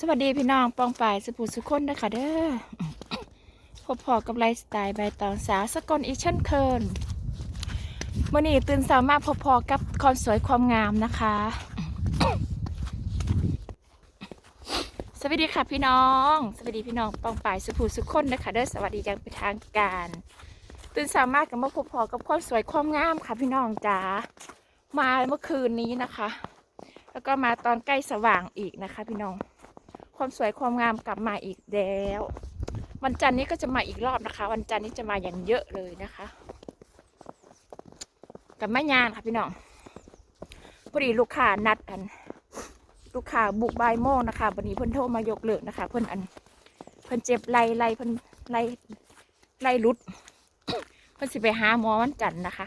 สวัสดีพี่น้องปองป่ายสุภูสุคนนะคะเด้อพบพอกับไลฟ์สไตล์ใบตองสาวสกลอีกเช่นเคยมื่อนี้ตื่นสาวมาพบพอกับความสวยความงามนะคะ สวัสดีค่ะพี่น้อง สวัสดีพี่น้องปองป่ายสุภูสุคนนะคะเด้อสวัสดีอย่างเป็นทางการ ตื่นสาวมากกับมาพบพอกับความสวยความงามค่ะพี่น้องจ๋ามาเมื่อคืนนี้นะคะ แล้วก็มาตอนใกล้สว่างอีกนะคะ พี่น้อง ความสวยความงามกลับมาอีกแล้ว วันจันทร์นี้ก็จะมาอีกรอบนะคะ วันจันทร์นี้จะมาอย่างเยอะเลยนะคะกับแม่ยานค่ะพี่น้องพอดีลูกค้านัดอัน ลูกค้าบุกบ่ายโมงนะคะวันนี้เพิ่นโทรมายกเลิกนะคะ เพิ่นอัน เพิ่นเจ็บไหลไหลเพิ่นไหลไหลรุด เพิ่นสิไปหาหมอวันจันทร์นะคะ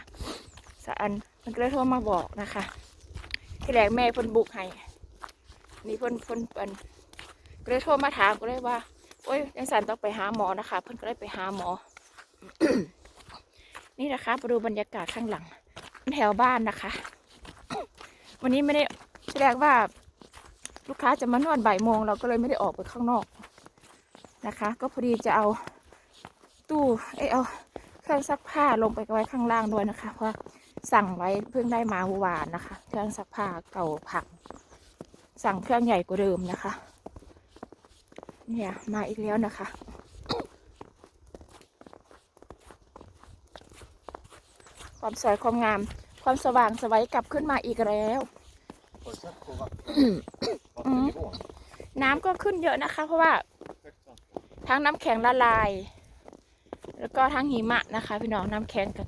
สะอันเพิ่นก็เลยโทรมาบอกนะคะ ที่แรกแม่เพิ่นบุกให้นี่เพิ่นเพิ่นเพิ่น ก็เลยโทรมาถามก็เลยว่า โอ้ยยังสันต้องไปหาหมอนะคะ เพิ่อนก็เลยไปหาหมอ นี่นะคะมาดูบรรยากาศข้างหลังแถวบ้านนะคะ วันนี้ไม่ได้แสดงว่าลูกค้าจะมานวดบ่ายโมงเราก็เลยไม่ได้ออกไปข้างนอกนะคะ ก็พอดีจะเอาตู้เอยเอาเครื่องซักผ้าลงไปไว้ข้างล่างด้วยนะคะ เพราะสั่งไว้เพิ่งได้มาเมื่อวานนะคะ เครื่องซักผ้าเก่าผัก สั่งเครื่องใหญ่กว่าเดิมนะคะ เนี่ย มาอีกแล้วนะคะ ความสวยความงาม ความสว่างสวัยกลับขึ้นมาอีกแล้วน้ำก็ขึ้นเยอะนะคะ เพราะว่า ทั้งน้ำแข็งละลาย แล้วก็ทั้งหิมะนะคะ พี่น้องน้ำแข็งกับ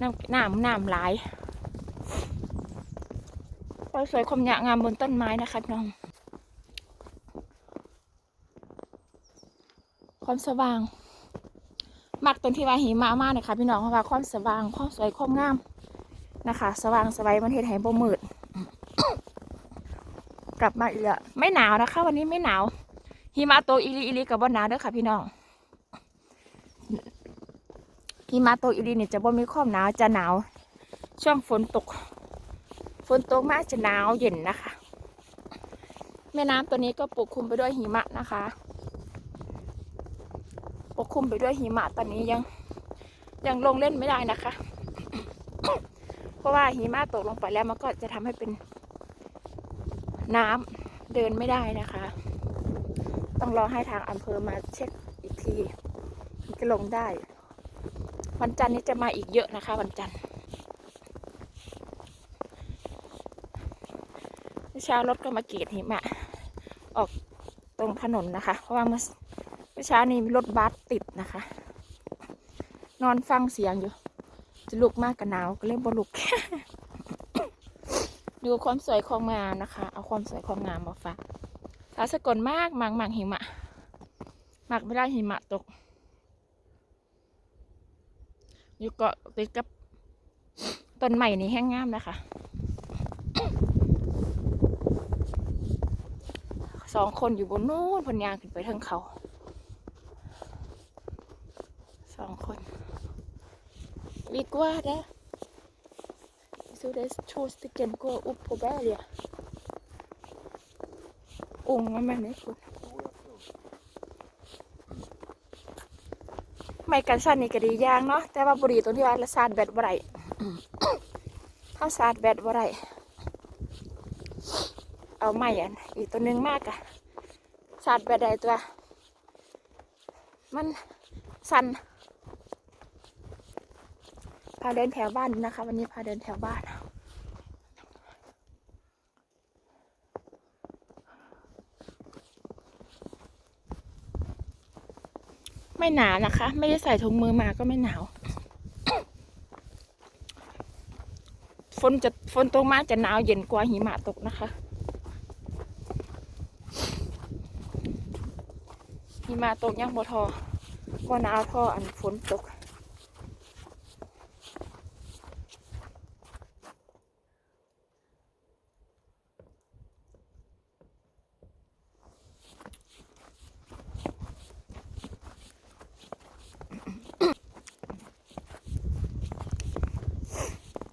น้ำน้ำน้ำหลายความสวยความงามบนต้นไม้นะคะพี่น้อง ความสว่าง มักตรงที่ว่าหิมะมากเลยค่ะพี่น้องเพราะว่าความสว่างความสวยความงามนะคะ สว่างสวัยมันเห็นให้บ่มืด กลับมาอีกแล้วไม่หนาวนะคะ วันนี้ไม่หนาวหิมะตกอีลีอีลีกับบ่หนาวเด้อค่ะพี่น้องหิมะตกอีลีเนี่ยจะบ่มีความหนาวจะหนาว ช่วงฝนตก ฝนตกมากจะหนาวเย็นนะคะ แม่น้ำตัวนี้ก็ปกคลุมไปด้วยหิมะนะคะ กคลุมไปด้วยหิมะตอนนี้ยังยังลงเล่นไม่ได้นะคะ เพราะว่าหิมะตกลงไปแล้วมันก็จะทำให้เป็นน้ำเดินไม่ได้นะคะ ต้องรอให้ทางอำเภอมาเช็คอีกทีถึงจะลงได้ วันจันทร์นี้จะมาอีกเยอะนะคะ วันจันทร์เช้ารถก็มาเกตหิมะ ออกตรงถนนนะคะ เพราะว่าเมื่อ มื่อเช้านี้มีรถบัสติดนะคะ นอนฟังเสียงอยู่ จะลุกมากกับหนาวก็เล่นบอลุก ดูความสวยความงามนะคะ เอาความสวยความงามมาฝากสาสกลมากมังมังหิมะมักไม่ได้หิมะตก อยู่เกาะติดกับต้นใหม่นี้แห้งงามนะคะสองคนอยู่บนนู้นพนยางขึ้นไปทางเขา สองคน กว่านะ så det är två stycken går upp på berget. Unga människor. ไม่กันสั้นนี่ก็ดีอย่างเนาะแต่ว่าบุรีตรงที่ว่าละซาดแบตบ่ได้ถ้าซาดแบตบ่ได้เอาไม้อันอีกตัวหนึงมากอะซาดแบตได้ตัว มันสั่น พาเดินแถวบ้านนะคะ วันนี้พาเดินแถวบ้านไม่หนาวนะคะ ไม่ได้ใส่ถุงมือมาก็ไม่หนาวฝนจะฝนตกมาจะหนาวเย็นกว่าหิมะตกนะคะหิมะตกยังบ่ทอบ่หนาวทออันฝนตก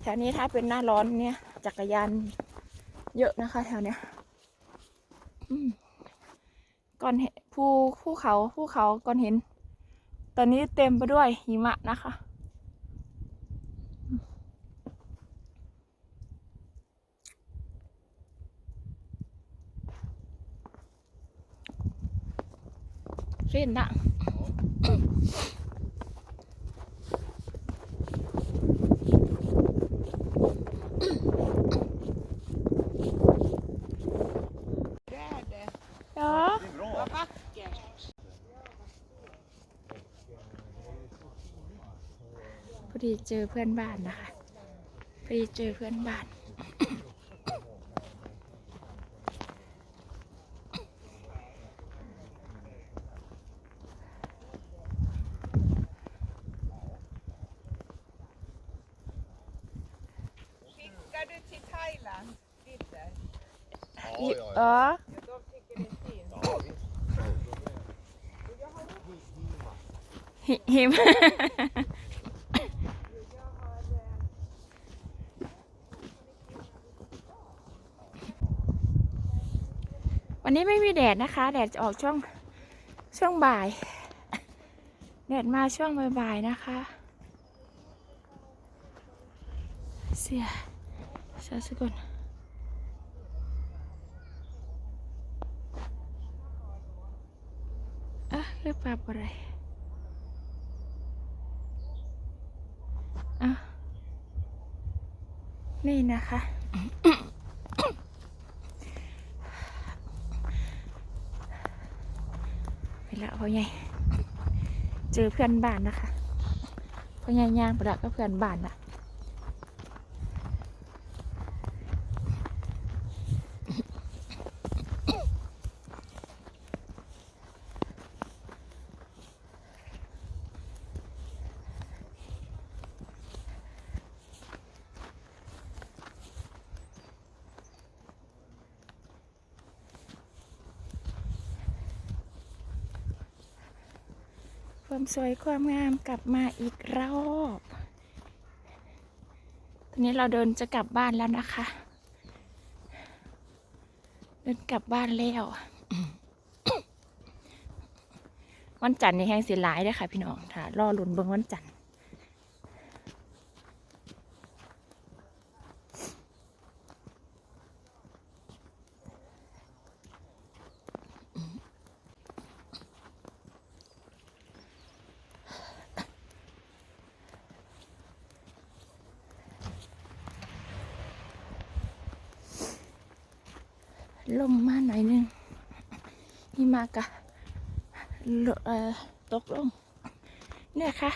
ถวนี้ถ้าเป็นหน้าร้อนเนี่ย จักรยานเยอะนะคะ แถวเนี้ยก่อนเห็นภูภูเขาภูเขาก่อนเห็น ตอนนี้เต็มไปด้วยหิมะนะคะ Vielen Dank. Ja. Det är bra. พอดี เจอเพื่อนบ้านนะคะพอดีเจอเพื่อนบ้าน Skickar du till Thailand? Bitter? Ja, ja, ja. Ja. De tycker det är fint. ja visst. Hi- วันนี้ไม่มีแดดนะคะ แดดจะออกช่วงช่วงบ่าย แดดมาช่วงบ่ายๆนะคะ เสียเสียสกุลอะเรียกปลาอะไรอะนี่นะคะ ไปละ พ่อใหญ่เจอเพื่อนบ้านนะคะพ่อใหญ่ย่างประดับก็เพื่อนบ้านนะ ความสวยความงามกลับมาอีกรอบตอนนี้เราเดินจะกลับบ้านแล้วนะคะ เดินกลับบ้านแล้ว วันจันทร์นี่แห้งเสียหลายได้ค่ะ พี่น้องถ้ารอลุนเบิ้งวันจันทร์ ลมมาหน่อยหนึงหิมากะตกลงเนี่ยค่ะ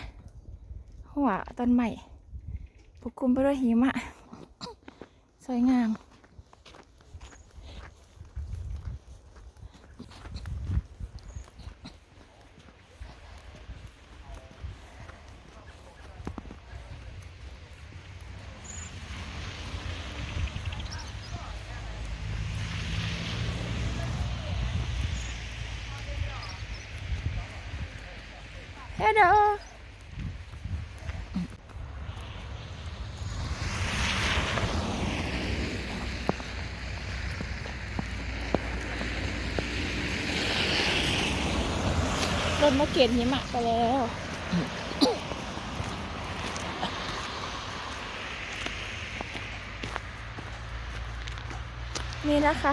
หัวต้นใหม่ปกคลุมไปด้วยหิมะ สวยงาม Hello รถมาเกตหิมะไปแล้ว นี่นะคะ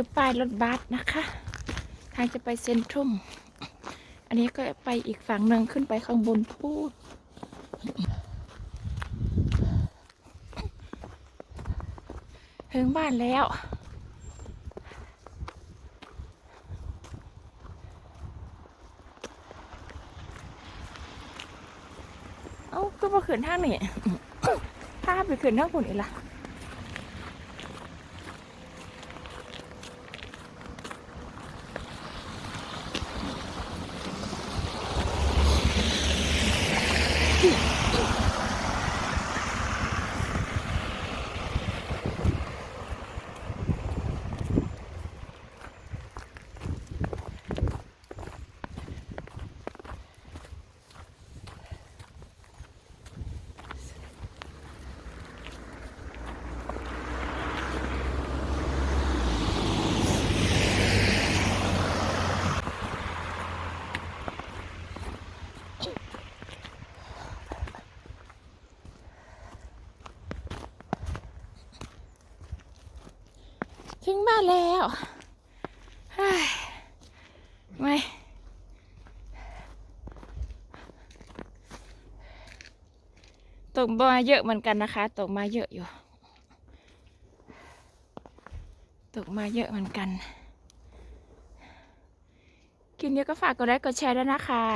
คือป้ายรถบัสนะคะ ทางจะไปเซ็นทรัลอันนี้ก็ไปอีกฝั่งหนึ่งขึ้นไปข้างบนพูดถึงบ้านแล้ว เอ้าก็มาขืนทางนี่ถ้าไปขืนทางคุณอีกล่ะ แล้วไม่ตกมาเยอะเหมือนกันนะคะ ตกมาเยอะอยู่ ตกมาเยอะเหมือนกันคลิปนี้ก็ฝากกดไลค์กดแชร์ด้วยนะคะ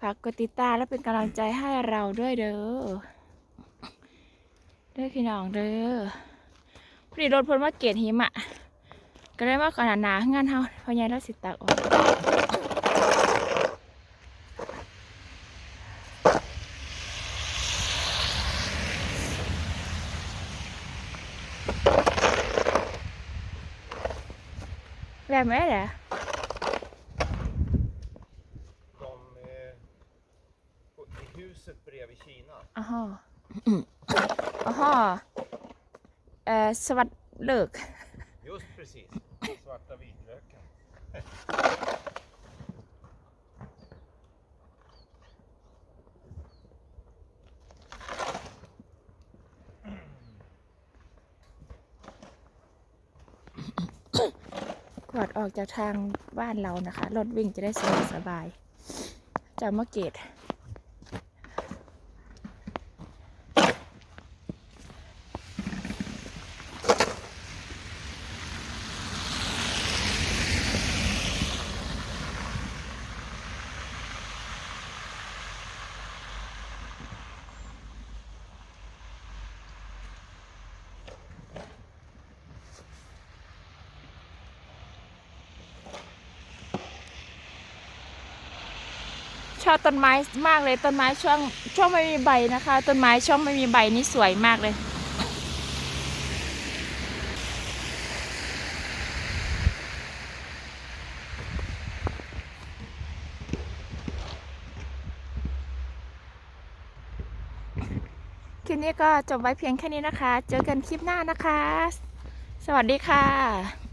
ฝากกดติดตามและเป็นกำลังใจให้เราด้วยเด้อด้อพี่น้องเด้อ พอดีรถเพ้นว่าเกตหิมะก็เลยว่าก่อนหนาๆงานเฮาพอใหญายเราสิตักออกแบบไหนแหละ De eh, på, i huset bredvid Kina. อ๋อฮะอ๋อฮะ เอ่อสวัสดีเลิก Just precis. Svarta vitlöken. กวาดออกจากทางบ้านเรานะคะ รถวิ่งจะได้สะดวกสบายจากมะเกต ชอบต้นไม้มากเลยต้นไม้ช่วงช่วงไม่มีใบนะคะ ต้นไม้ช่วงไม่มีใบนี่สวยมากเลยคลิปนี้ก็จบไว้เพียงแค่นี้นะคะ เจอกันคลิปหน้านะคะ สวัสดีค่ะ